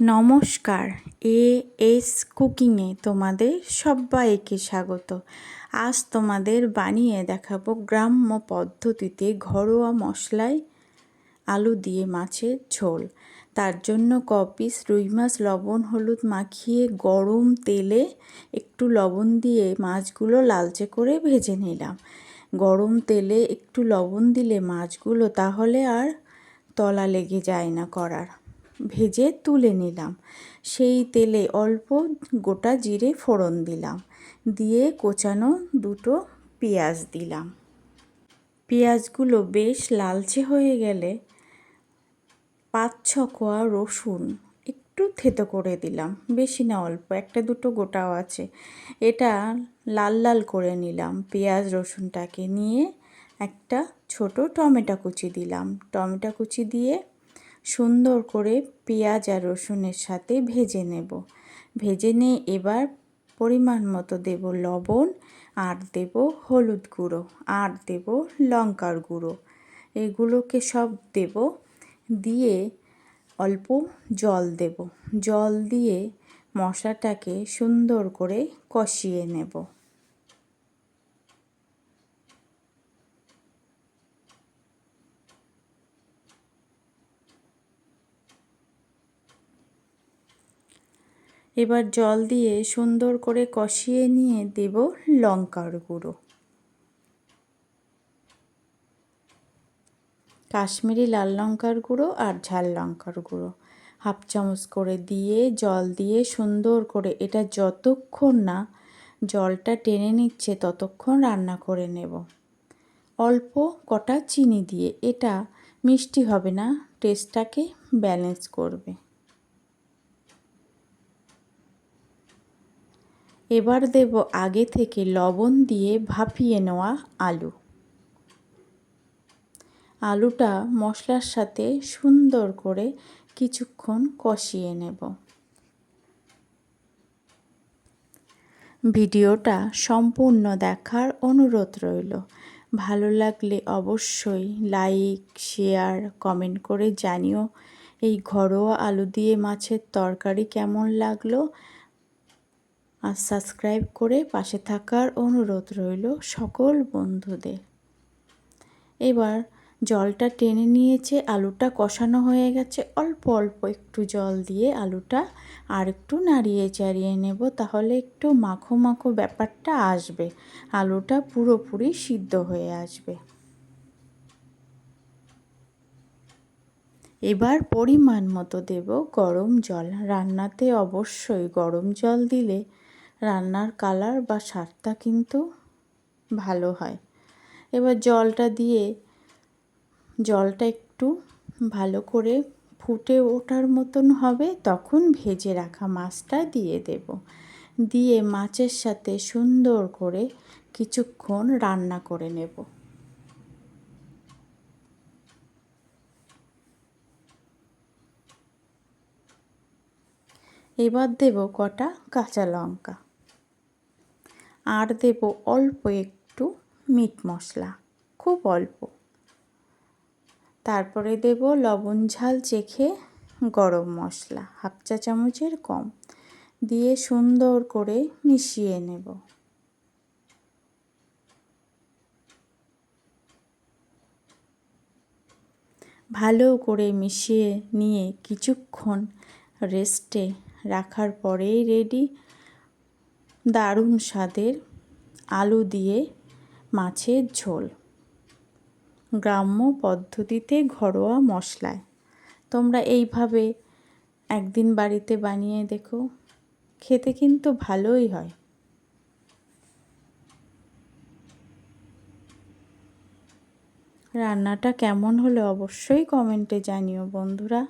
নমস্কার A S কুকিংয়ে তোমাদের সবাইকে স্বাগত। আজ তোমাদের বানিয়ে দেখাবো গ্রাম্য পদ্ধতিতে ঘরোয়া মশলায় আলু দিয়ে মাছের ঝোল। তার জন্য কপিস রুই মাছ, লবণ, হলুদ মাখিয়ে গরম তেলে একটু লবণ দিয়ে মাছগুলো লালচে করে ভেজে নিলাম। গরম তেলে একটু লবণ দিলে মাছগুলো তাহলে আর তলা লেগে যায় না করার। ভেজে তুলে নিলাম। সেই তেলে অল্প গোটা জিরে ফোড়ন দিলাম। দিয়ে কোচানো দুটো পেঁয়াজ দিলাম। পেঁয়াজগুলো বেশ লালচে হয়ে গেলে পাঁচ ছ কোয়া রসুন একটু থেতো করে দিলাম। বেশি না অল্প, একটা দুটো গোটাও আছে। এটা লাল লাল করে নিলাম পেঁয়াজ রসুনটাকে। নিয়ে একটা ছোট টমেটো কুচি দিলাম। টমেটো কুচি দিয়ে সুন্দর করে পেঁয়াজ আর রসুনের সাথে ভেজে নেব। ভেজে নিয়ে এবার পরিমাণ মতো দেব লবণ, আর দেব হলুদ গুঁড়ো, আর দেব লঙ্কার গুঁড়ো। এগুলোকে সব দেব, দিয়ে অল্প জল দেব। জল দিয়ে মশলাটাকে সুন্দর করে কষিয়ে নেব। এবার জল দিয়ে সুন্দর করে কষিয়ে নিয়ে দেব লঙ্কার গুঁড়ো। কাশ্মীরি লাল লঙ্কার গুঁড়ো আর ঝাল লঙ্কার গুঁড়ো। হাফ চামচ করে দিয়ে, জল দিয়ে সুন্দর করে এটা যতক্ষণ না জলটা টেনে নিচ্ছে ততক্ষণ রান্না করে নেব। অল্প কটা চিনি দিয়ে, এটা মিষ্টি হবে না, টেস্টটাকে ব্যালেন্স করবে। এবার দেব আগে থেকে লবণ দিয়ে ভাপিয়ে নেওয়া আলু। আলুটা মশলার সাথে সুন্দর করে কিছুক্ষণ কষিয়ে নেব। ভিডিওটা সম্পূর্ণ দেখার অনুরোধ রইল। ভালো লাগলে অবশ্যই লাইক, শেয়ার, কমেন্ট করে জানিও। এই ঘরোয়া আলু দিয়ে মাছের তরকারি কেমন লাগল? আর সাবস্ক্রাইব করে পাশে থাকার অনুরোধ রইল সকল বন্ধুদের। এবার জলটা টেনে নিয়েছে, আলুটা কষানো হয়ে গেছে। অল্প অল্প একটু জল দিয়ে আলুটা আর একটু নাড়িয়ে চাড়িয়ে নেব, তাহলে একটু মাখো মাখো ব্যাপারটা আসবে। আলুটা পুরোপুরি সিদ্ধ হয়ে আসবে। এবার পরিমাণ মতো দেব গরম জল। রান্নাতে অবশ্যই গরম জল দিলে রান্নার কালার বা স্বাদটা কিন্তু ভালো হয়। এবার জলটা দিয়ে, জলটা একটু ভালো করে ফুটে ওঠার মতন হবে, তখন ভেজে রাখা মাছটা দিয়ে দেব। দিয়ে মাছের সাথে সুন্দর করে কিছুক্ষণ রান্না করে নেব। এবার দেব কটা কাঁচা লঙ্কা। আর দেব অল্প একটু মিট মশলা, খুব অল্প। তারপরে দেব লবণ ঝাল চেখে গরম মশলা, হাফ চা চামচের কম, দিয়ে সুন্দর করে মিশিয়ে নেব। ভালো করে মিশিয়ে নিয়ে কিছুক্ষণ রেস্টে রাখার পরেই রেডি দারুণ স্বাদের আলু দিয়ে মাছের ঝোল। গ্রাম্য পদ্ধতিতে ঘরোয়া মশলায়। তোমরা এইভাবে একদিন বাড়িতে বানিয়ে দেখো, খেতে কিন্তু ভালোই হয়। রান্নাটা কেমন হলো অবশ্যই কমেন্টে জানিও বন্ধুরা।